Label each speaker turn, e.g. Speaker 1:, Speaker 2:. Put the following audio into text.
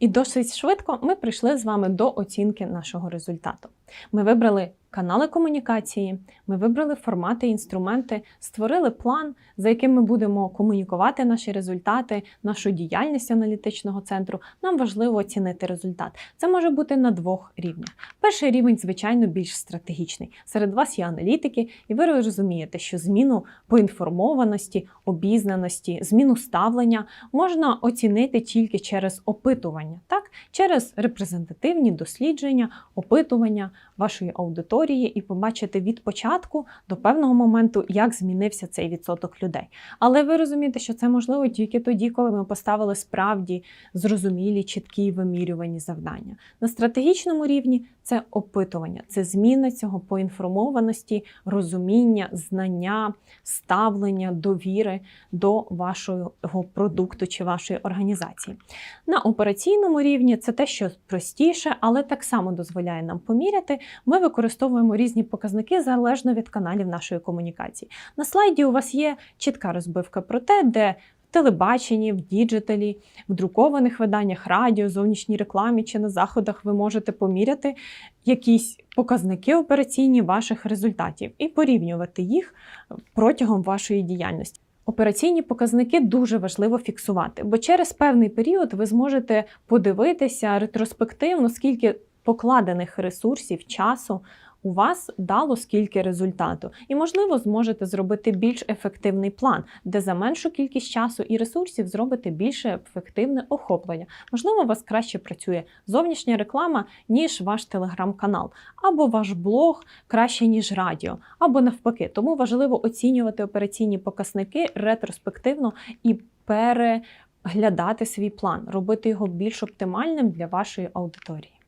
Speaker 1: І досить швидко ми прийшли з вами до оцінки нашого результату. Ми вибрали канали комунікації, ми вибрали формати, інструменти, створили план, за яким ми будемо комунікувати наші результати, нашу діяльність аналітичного центру. Нам важливо оцінити результат. Це може бути на двох рівнях. Перший рівень, звичайно, більш стратегічний. Серед вас є аналітики, і ви розумієте, що зміну поінформованості, обізнаності, зміну ставлення можна оцінити тільки через опитування, так? через репрезентативні дослідження, опитування вашої аудиторії і побачити від початку до певного моменту, як змінився цей відсоток людей. Але ви розумієте, що це можливо тільки тоді, коли ми поставили справді зрозумілі, чіткі вимірювані завдання. На стратегічному рівні це опитування, це зміна цього поінформованості, розуміння, знання, ставлення, довіри до вашого продукту чи вашої організації. На операційному рівні це те, що простіше, але так само дозволяє нам поміряти. Ми використовуємо різні показники залежно від каналів нашої комунікації. На слайді у вас є чітка розбивка про те, де в телебаченні, в діджиталі, в друкованих виданнях, радіо, зовнішній рекламі чи на заходах ви можете поміряти якісь показники операційні ваших результатів і порівнювати їх протягом вашої діяльності. Операційні показники дуже важливо фіксувати, бо через певний період ви зможете подивитися ретроспективно, скільки покладених ресурсів, часу у вас дало скільки результату. І, можливо, зможете зробити більш ефективний план, де за меншу кількість часу і ресурсів зробите більше ефективне охоплення. Можливо, у вас краще працює зовнішня реклама, ніж ваш телеграм-канал, або ваш блог краще, ніж радіо, або навпаки. Тому важливо оцінювати операційні показники ретроспективно і переглядати свій план, робити його більш оптимальним для вашої аудиторії.